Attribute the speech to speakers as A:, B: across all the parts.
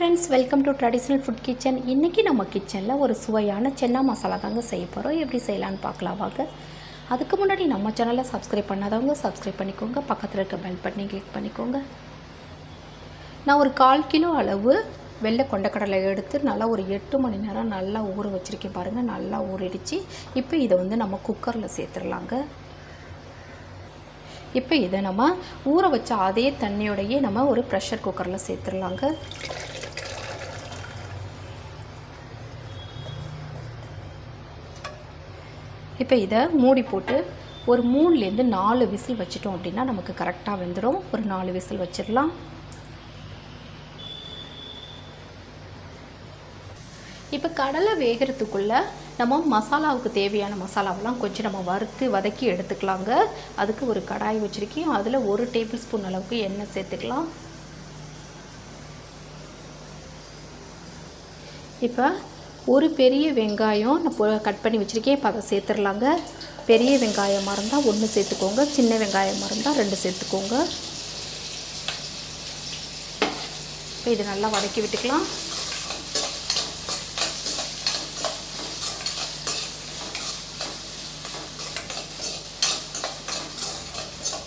A: Friends welcome to traditional food kitchen இன்றைக்கி நம்ம கிச்சனில் ஒரு சுவையான சென்னா மசாலா தாங்க செய்ய போகிறோம் எப்படி செய்யலான்னு பார்க்கலாம் வாங்க. அதுக்கு முன்னாடி நம்ம சேனலை சப்ஸ்கிரைப் பண்ணாதவங்க சப்ஸ்கிரைப் பண்ணிக்கோங்க. பக்கத்தில் இருக்க பெல் பட்டனை கிளிக் பண்ணிக்கோங்க. நான் ஒரு கால் கிலோ அளவு வெள்ளை கொண்டக்கடலை எடுத்து நல்லா ஒரு எட்டு மணி நேரம் நல்லா ஊற வச்சுருக்கேன் பாருங்கள் நல்லா ஊறிடுச்சு. இப்போ இதை வந்து நம்ம குக்கரில் சேர்த்துடலாங்க. இப்போ இதை நம்ம ஊற வச்ச அதே தண்ணியோடையே நம்ம ஒரு ப்ரெஷர் குக்கரில் சேர்த்துடலாங்க. இப்போ இதை மூடி போட்டு ஒரு மூணுலேருந்து நாலு விசில் வச்சிட்டோம் அப்படின்னா நமக்கு கரெக்டாக வெந்துடும் ஒரு நாலு விசில் வச்சிடலாம். இப்போ கடலை வேகிறதுக்குள்ளே நம்ம மசாலாவுக்கு தேவையான மசாலாவெல்லாம் கொஞ்சம் நம்ம வறுத்து வதக்கி எடுத்துக்கலாங்க. அதுக்கு ஒரு கடாய் வச்சுருக்கேன். அதில் ஒரு டேபிள் ஸ்பூன் அளவுக்கு எண்ணெய் சேர்த்துக்கலாம். இப்போ ஒரு பெரிய வெங்காயம் நான் கட் பண்ணி வச்சுருக்கேன். இப்போ அதை சேர்த்துடலாங்க. பெரிய வெங்காயமாக இருந்தால் ஒன்று சேர்த்துக்கோங்க. சின்ன வெங்காயமாக இருந்தால் ரெண்டு சேர்த்துக்கோங்க. இப்போ இது நல்லா வதக்கி விட்டுக்கலாம்.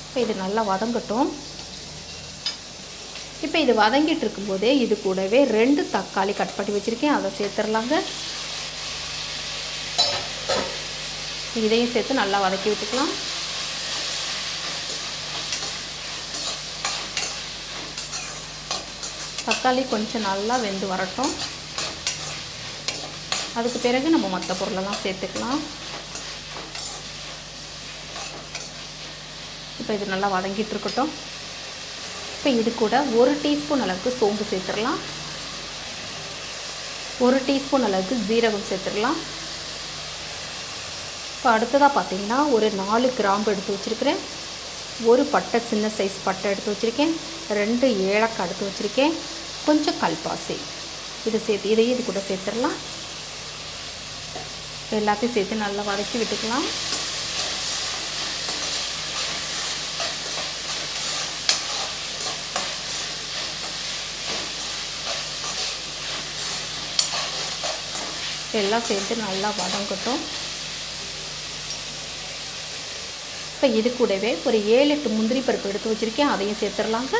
A: இப்போ இது நல்லா வதங்கட்டும். இப்போ இது வதங்கிட்டு இருக்கும்போதே இது கூடவே ரெண்டு தக்காளி கட் பண்ணி வச்சுருக்கேன். அதை சேர்த்துடலாங்க. இதையும் சேர்த்து நல்லா வதக்கி விட்டுக்கலாம். தக்காளி கொஞ்சம் நல்லா வெந்து வரட்டும். அதுக்கு பிறகு நம்ம மற்ற பொருளெல்லாம் சேர்த்துக்கலாம். இப்போ இது நல்லா வதங்கிட்டு இருக்கட்டும். இப்போ இது கூட ஒரு டீஸ்பூன் அளவுக்கு சோம்பு சேர்த்துடலாம். ஒரு டீஸ்பூன் அளவுக்கு ஜீரகம் சேர்த்துடலாம். இப்போ அடுத்ததாக பார்த்தீங்கன்னா ஒரு நாலு கிராம்பு எடுத்து வச்சுருக்கிறேன். ஒரு பட்டை சின்ன சைஸ் பட்டை எடுத்து வச்சுருக்கேன். ரெண்டு ஏலக்காய் எடுத்து வச்சுருக்கேன். கொஞ்சம் கல்பாசி. இதை சேர்த்து இதையும் இது கூட சேர்த்துடலாம். எல்லாத்தையும் சேர்த்து நல்லா வதக்கி விட்டுக்கலாம். எல்லாம் சேர்த்து நல்லா வதங்கட்டும். இப்போ இது கூடவே ஒரு ஏழு எட்டு முந்திரி பருப்பு எடுத்து வச்சுருக்கேன். அதையும் சேர்த்துடலாங்க.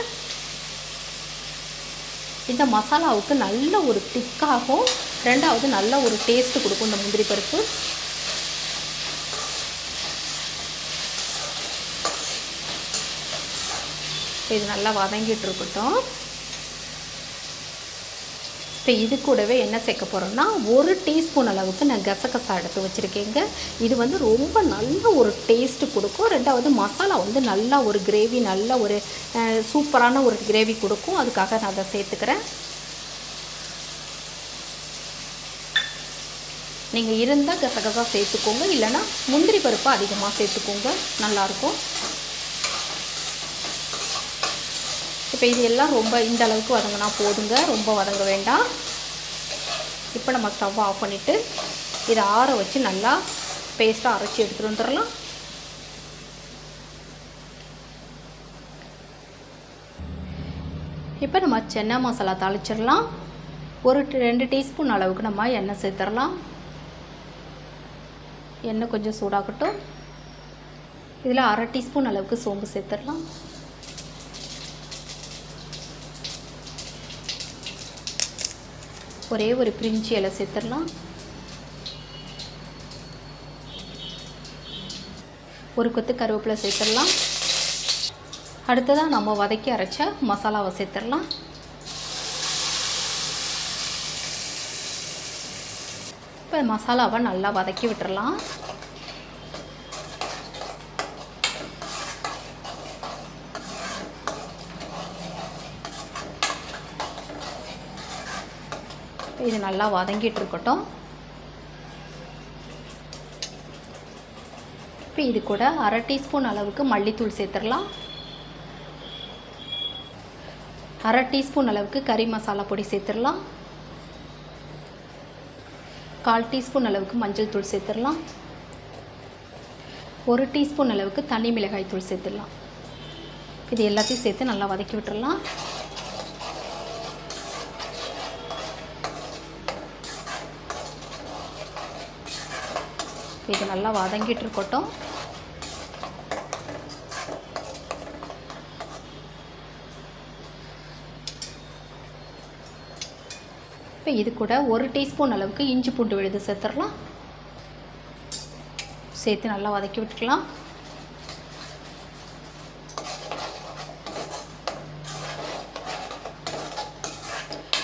A: இந்த மசாலாவுக்கு நல்ல ஒரு திக்காகும் ரெண்டாவது நல்ல ஒரு டேஸ்ட் கொடுக்கும் இந்த முந்திரி பருப்பு. இது நல்லா வதங்கிட்டு இருக்கட்டும். இப்போ இது கூடவே என்ன சேர்க்க போகிறோம்னா ஒரு டீஸ்பூன் அளவுக்கு நான் கசகசா எடுத்து வச்சுருக்கேங்க. இது வந்து ரொம்ப நல்ல ஒரு டேஸ்ட்டு கொடுக்கும். ரெண்டாவது மசாலா வந்து நல்லா ஒரு கிரேவி நல்ல ஒரு சூப்பரான ஒரு கிரேவி கொடுக்கும். அதுக்காக நான் அதை சேர்த்துக்கிறேன். நீங்கள் இருந்தால் கசகசா சேர்த்துக்கோங்க. இல்லைன்னா முந்திரி பருப்பு அதிகமாக சேர்த்துக்கோங்க. நல்லாயிருக்கும் இப்போ இது எல்லாம் ரொம்ப இந்த அளவுக்கு வதங்கினா போதுங்க. ரொம்ப வதங்க வேண்டாம். இப்போ நம்ம ஸ்டவ் ஆஃப் பண்ணிவிட்டு இதை ஆற வச்சு நல்லா பேஸ்ட்டாக அரைச்சி எடுத்துகிட்டு வந்துடலாம். இப்போ நம்ம சென்னா மசாலா தாளிச்சிடலாம். ஒரு ரெண்டு டீஸ்பூன் அளவுக்கு நம்ம எண்ணெய் சேர்த்துடலாம். எண்ணெய் கொஞ்சம் சூடாகட்டும். இதில் அரை டீஸ்பூன் அளவுக்கு சோம்பு சேர்த்துடலாம். ஒரே ஒரு பிரிஞ்சி இலை சேர்த்துடலாம். ஒரு கொத்து கருவேப்பிலை சேர்த்துடலாம். அடுத்ததாக நம்ம வதக்கி அரைச்ச மசாலாவை சேர்த்துடலாம். இப்போ மசாலாவை நல்லா வதக்கி விட்டுடலாம். இது நல்லா வதங்கிட்டு இருக்கட்டும். இப்போ இது கூட அரை டீஸ்பூன் அளவுக்கு மல்லித்தூள் சேர்த்துடலாம். அரை டீஸ்பூன் அளவுக்கு கறி மசாலா பொடி சேர்த்துடலாம். கால் டீஸ்பூன் அளவுக்கு மஞ்சள் தூள் சேர்த்துடலாம். ஒரு டீஸ்பூன் அளவுக்கு தனி மிளகாய் தூள் சேர்த்துடலாம். இது எல்லாத்தையும் சேர்த்து நல்லா வதக்கி விட்டுடலாம். இது நல்லா வதங்கிட்டு இருக்கட்டும் இப்போ இது கூட ஒரு டீஸ்பூன் அளவுக்கு இஞ்சி பூண்டு விழுது சேர்த்துடலாம். சேர்த்து நல்லா வதக்கி விட்டுக்கலாம்.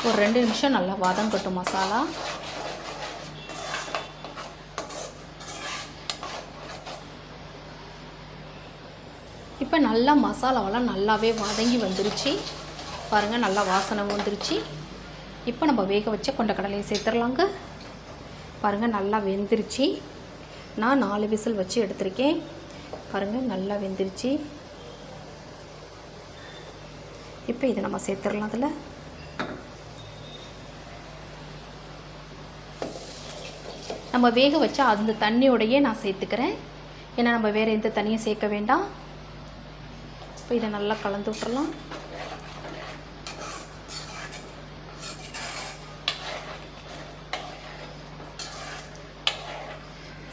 A: ஒரு ரெண்டு நிமிஷம் நல்லா வதங்கட்டும் மசாலா. இப்போ நல்லா மசாலாவெல்லாம் நல்லாவே வதங்கி வந்துருச்சு. பாருங்கள் நல்லா வாசனை வந்துருச்சு. இப்போ நம்ம வேக வச்ச கொண்டக்கடலையை சேர்த்துடலாங்க. பாருங்கள் நல்லா வெந்துருச்சு. நான் நாலு விசில் வச்சு எடுத்திருக்கேன். பாருங்கள் நல்லா வெந்துருச்சு. இப்போ இதை நம்ம சேர்த்துடலாம் அதில். நம்ம வேக வச்சா அந்த தண்ணியோடையே நான் சேர்த்துக்கிறேன். ஏன்னா நம்ம வேறு எந்த தண்ணியும் சேர்க்க வேண்டாம். இப்போ இதை நல்லா கலந்து விட்டுறலாம்.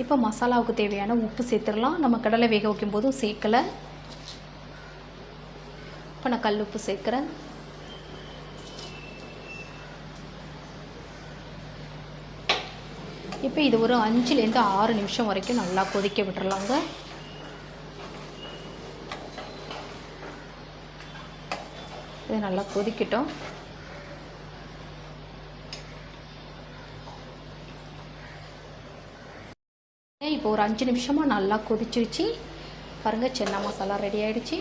A: இப்போ மசாலாவுக்கு தேவையான உப்பு சேர்த்துடலாம். நம்ம கடலை வேக வைக்கும் போதும் சேர்க்கலை. இப்போ நான் கல் உப்பு சேர்க்குறேன். இப்போ இது ஒரு அஞ்சுலேருந்து ஆறு நிமிஷம் வரைக்கும் நல்லா கொதிக்க விட்டுறலாங்க. இது நல்லா கொதிக்கட்டும். இப்போ ஒரு அஞ்சு நிமிஷமாக நல்லா கொதிச்சிருச்சு. பாருங்கள் சென்னா மசாலா ரெடி ஆகிடுச்சு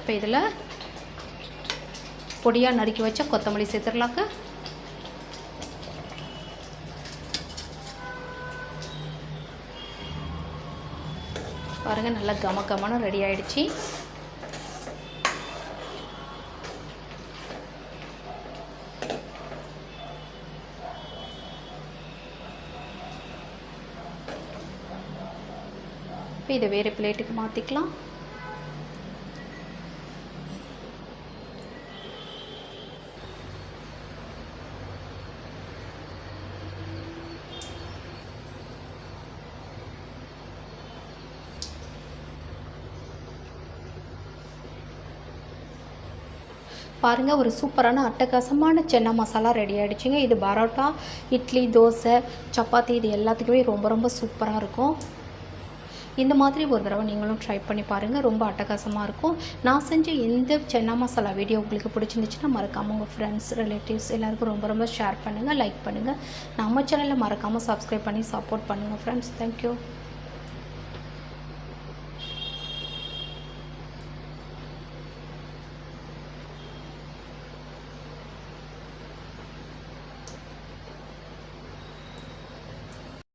A: இப்போ இதில் பொடியாக நறுக்கி வச்ச கொத்தமல்லி சேர்த்துடலாக்க பாருங்கள் நல்லா கம கமனும் ரெடி ஆகிடுச்சி இப்போ இதை வேறு பிளேட்டுக்கு மாற்றிக்கலாம். பாருங்கள் ஒரு சூப்பரான அட்டகாசமான சென்னா மசாலா ரெடி ஆகிடுச்சிங்க இது பரோட்டா இட்லி தோசை சப்பாத்தி இது எல்லாத்துக்குமே ரொம்ப ரொம்ப சூப்பராக இருக்கும். இந்த மாதிரி ஒரு தடவை நீங்களும் ட்ரை பண்ணி பாருங்கள் ரொம்ப அட்டகாசமாக இருக்கும். நான் செஞ்ச எந்த சென்னா மசாலா வீடியோ உங்களுக்கு பிடிச்சிருந்துச்சுன்னா மறக்காமல் உங்கள் ஃப்ரெண்ட்ஸ் ரிலேட்டிவ்ஸ் எல்லாருக்கும் ரொம்ப ரொம்ப ஷேர் பண்ணுங்கள் லைக் பண்ணுங்கள் நம்ம சேனலில் மறக்காமல் சப்ஸ்கிரைப் பண்ணி சப்போர்ட் பண்ணுங்கள் ஃப்ரெண்ட்ஸ் தேங்க்யூ